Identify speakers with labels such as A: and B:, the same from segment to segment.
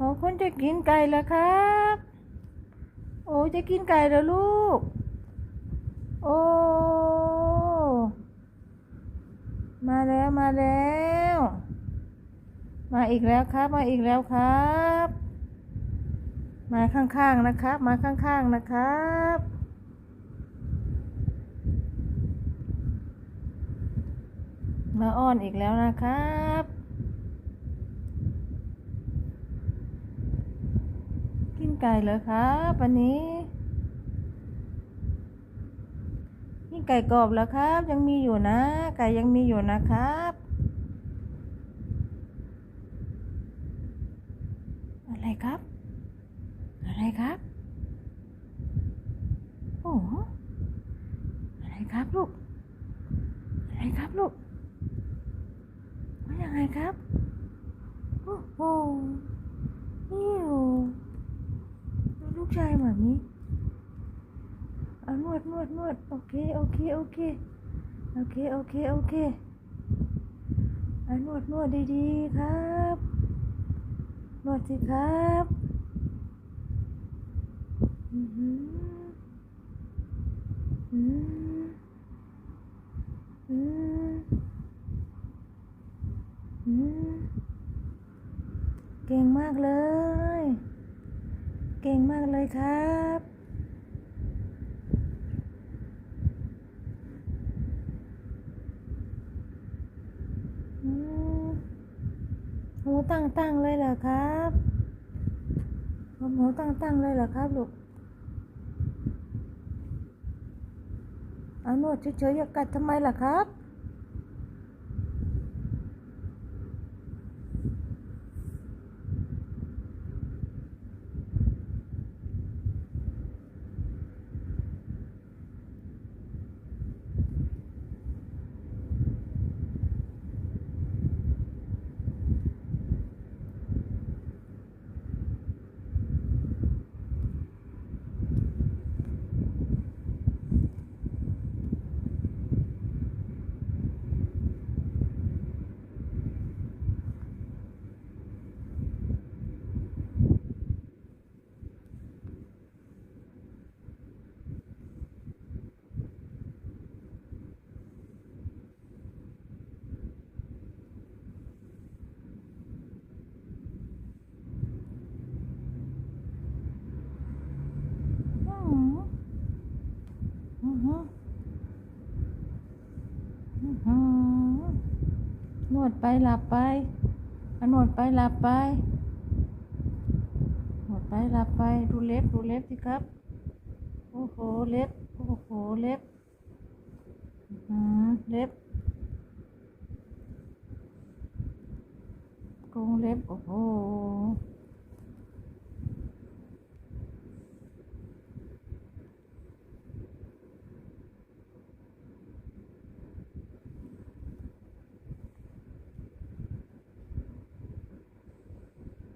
A: โอ้คนจะกินไก่เหรอครับ โอ้จะกินไก่เหรอลูก โอ้มาแล้วมาแล้ว มาอีกแล้วครับ มาอีกแล้วครับ มาข้างๆนะครับ มาข้างๆนะครับมาอ้อนอีกแล้วนะครับ กิน ไก่เหรอครับวันนี้นี่ไก่กรอบแล้วครับ ยังมีอยู่นะ ไก่ยังมีอยู่นะครับอะไรครับ อะไรครับ โอ้โหอะไรครับลูก อะไรครับลูกว่ายังไงครับ โอ้โหนิวลูกชายแบบนี้เอานวดนวดนวด โอเค โอเค โอเค โอเค โอเค โอเคนวดนวดดีๆครับ นวดสิครับอือหืออืมอืมอืมเก่งมากเลย เก่งมากเลยครับอืมหู ตั้งตั้งๆเลยเหรอครับหูตั้งตั้งๆเลยเหรอครับลูกเอานวดเฉยๆอย่ากัดทำไมล่ะครับ อืมอือหืออื้อหือน วดไปหลับไปอะนวดไปหลับไปนวดไปหลับไปดูเล็บดูเล็บสิครับโอ้โหเล็บโอ้โหเล็บอือเล็บกรงเล็บโอ้โห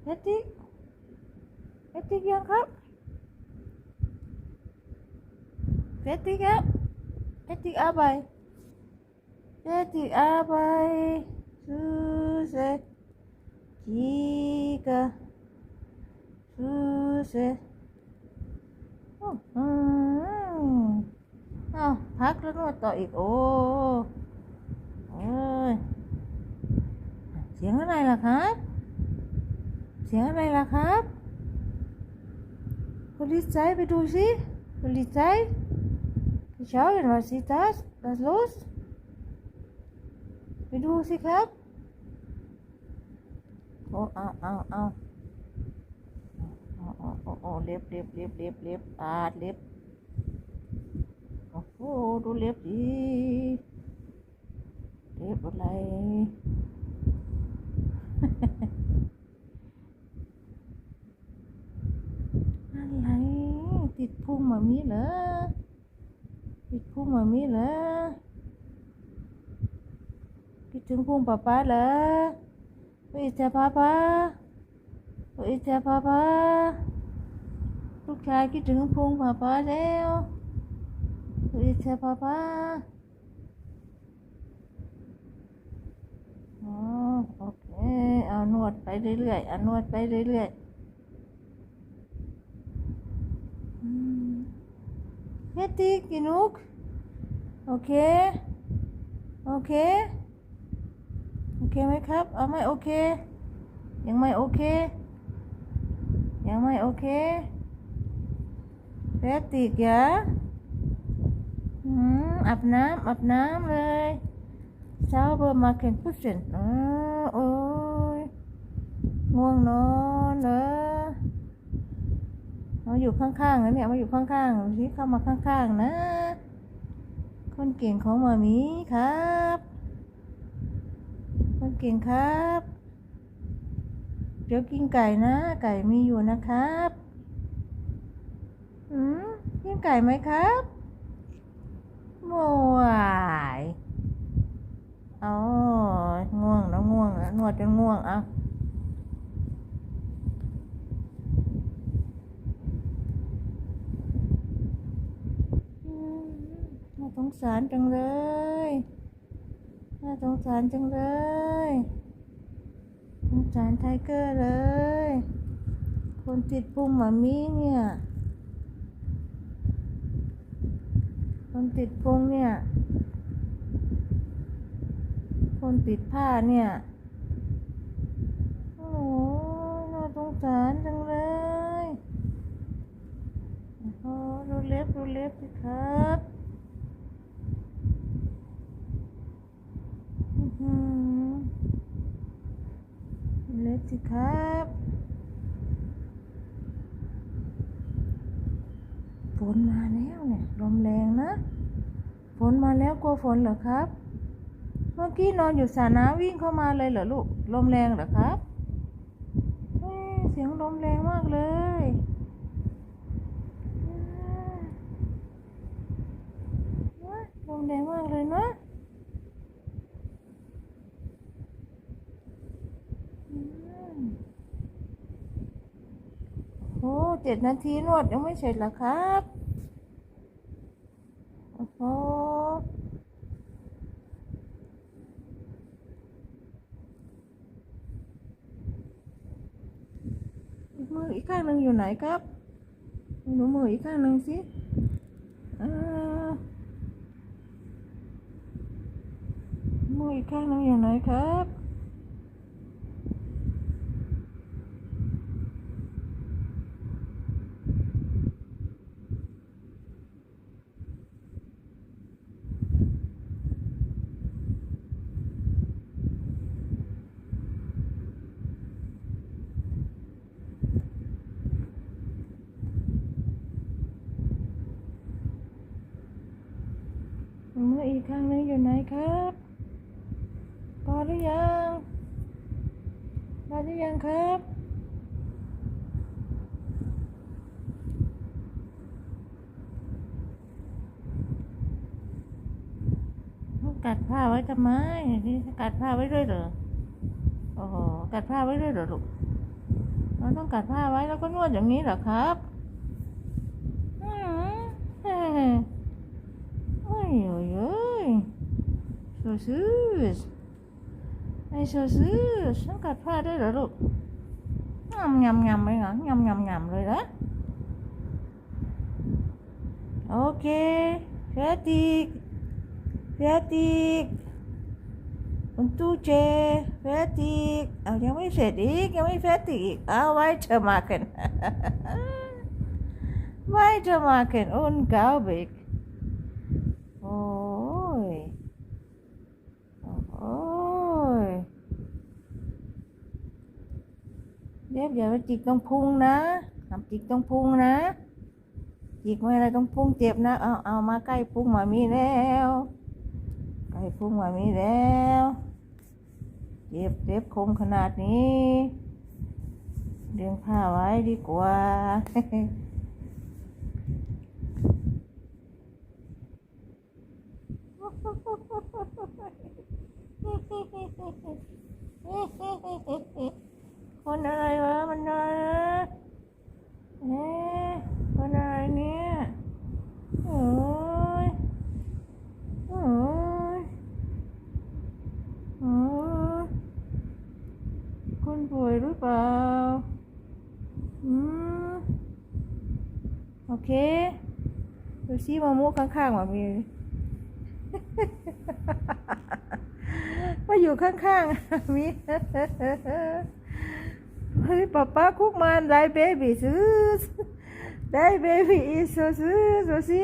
A: เอติกเอติกยังครับเอติกครับเอติก apa Etik apa susah jika susah อืมอ้าวพักแล้วนวดต่ออีกโอ้โอ้ยเสียงอะไรล่ะครับเสียงอะไรล่ะครับคุณลิซายไปดูสิคุณลิซายไปเช้าเห็นวาสิตัสตัสลสไปดูสิครับโอ้เอาเอาเอาเอาเอาเอาเอาเล็บเล็บเล็บเล็บเล็บปาดเล็บโอ้โหดูเล็บดีเล็บอะไร ติดพุ่งแบบนี้เหรอติดพุ่งแบบนี้เหรอคิดถึงพุ่งป้าป้าเหรอไปอิจฉาป้าป้าไปอิจฉาป้าป้าลูกชายคิดถึงพุ่งป้าป้าแล้วไปอิจฉาป้าป้าอ๋อโอเคเอานวดไปเรื่อยๆเอานวดไปเรื่อยๆ อืม เฮตติกินุกโอเคโอเคโอเคไหมครับ เอาไม่โอเค ยังไม่โอเค ยังไม่โอเคเฟติกยะอืมอาบน้ำอาบน้ำเลยเช้าเบอร์มาเข็นพุชเซนอ๋อโอ้ยง่วงนอนเหรอ มาอยู่ข้างๆนะเนี่ยมาอยู่ข้างๆดูสิเข้ามาข้างๆนะ คนเก่งของมามีครับ คนเก่งครับ เดี๋ยวกินไก่นะ ไก่มีอยู่นะครับอืมกินไก่ไหมครับโมยเอง่วงแล้วง่วงแล้วนวดจนง่วงเอาอืมน่า สงสารจังเลย น่าสงสารจังเลย สงสารไทเกอร์เลย คนติดพุงหมามีเนี่ย คนติดพุงเนี่ย คนติดผ้าเนี่ย โอ้โห น่าสงสารจังเลยโอ้ดูเล็บดูเล็บสิครับอื้อหือ เล็กสิครับ ฝนมาแล้วเนี่ย ล มแรงนะ ฝนมาแล้วกลัวฝนเหรอครับ เมื่อกี้นอนอยู่สระน้ำวิ่งเข้ามาเลยเหรอลูก ลมแรงเหรอครับเฮ้ยเสียงลมแรงมากเลยลมแรงมากเลยเนาะอืมโอ้เจ็ดนาทีนวดยังไม่เสร็จเหรอครับ โอ้โหอีกมื องอยู่ไหนครับหนูมืออีกข้างหนึ่งสิมืออีกข้างหนึ่งอยู่ไหนครับ มื อีกข้างหนึงอยู่ไหนครับ พอหรือยังพอหรือยังครับต้องกัดผ้าไว้ทำไมนี่กัดผ้าไว้ด้วยเหรอ โอ้โห กัดผ้าไว้ด้วยเหรอลูกเราต้องกัดผ้าไว้แล้วก็นวดอย่างนี้เหรอครับอืมเฮ้ Oj, oj, oj. Så sus. ไอ้ så sus ต้องกัดผ้าด้วยเหรอลูกยำยำยำไปเหรอยำยำยำเลยนะโอเคเฟติกเฟติกคุณตู้เจเฟติกเอายังไม่เสร็จอีกยังไม่เฟติกอีกเอาไว้เธอมากันไว้เธอมากันอุ่นเก้าบิก โอ้ย โอ้ย เด็บอย่าไปจิกตรงพุงนะทำจิกตรงพุงนะ จิกไม่อะไรตรงพุงเจ็บนะ เอาเอามาใกล้พุงหมามีแล้วใกล้พุงหมามีแล้วเจ็บเจ็บคมขนาดนี้เลี้ยงผ้าไว้ดีกว่า คนอะไรวะ มันอะไรนะเอ๊ะคนอะไรเนี่ยโอ้ยโอ้ยโอ้ยคนป่วยหรือเปล่า อืม โอเค ดูซิมามุกข้างๆมามีมาอยู่ข้างๆมี เฮ้ยป๊าป๊าคุกมันได้เบบี้ซื้อได้เบบี้อีสซื้อดูสิ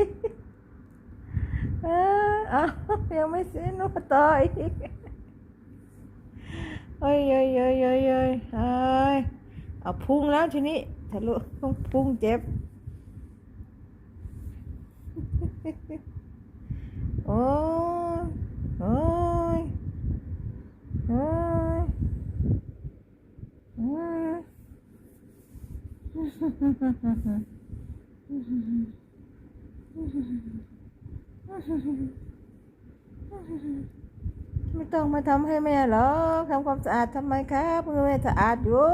A: เออเอายังไม่เสร็จหนูต่ออีกเอ้ยเอ้ยเอ้ยเอ้ยเอ้ยเอ้ยเอาพุ่งแล้วทีนี้ทะลุต้องพุ่งเจ็บ โอ้โอ้ยโอ้ยโอ้ย ไม่ต้องมาทำให้แม่หรอกทำความสะอาดทำไมครับแม่สะอาดอยู่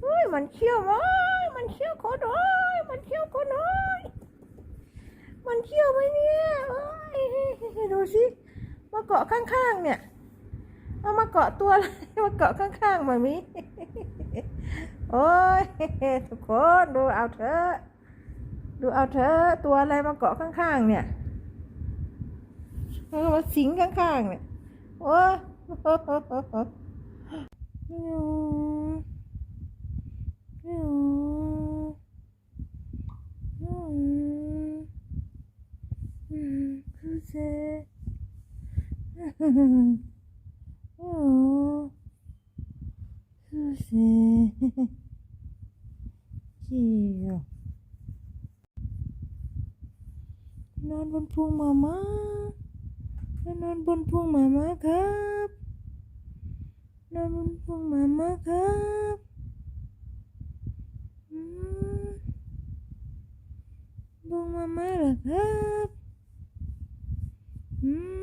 A: เฮ้ยมันเขี้ยวมั้ยมันเขี้ยวขอน้อยมันเขี้ยวขอน้อยมันเขี้ยวไหมเนี่ยเอ้ยดูสิมาเกาะข้างๆเนี่ย เอามาเกาะตัวอะไรมาเกาะข้างๆมามี โอ้ยทุกคนดูเอาเถอะ ดูเอาเถอะตัวอะไรมาเกาะข้างๆเนี่ยมาสิงข้างๆเนี่ยโอ้ย嗯，是谁？ ยวไปนอนบนพวงมาม่านอนบนพวงมาม่าครับนอนบนพวงมาม่าครับพวงมาม่าเหรอครับอืม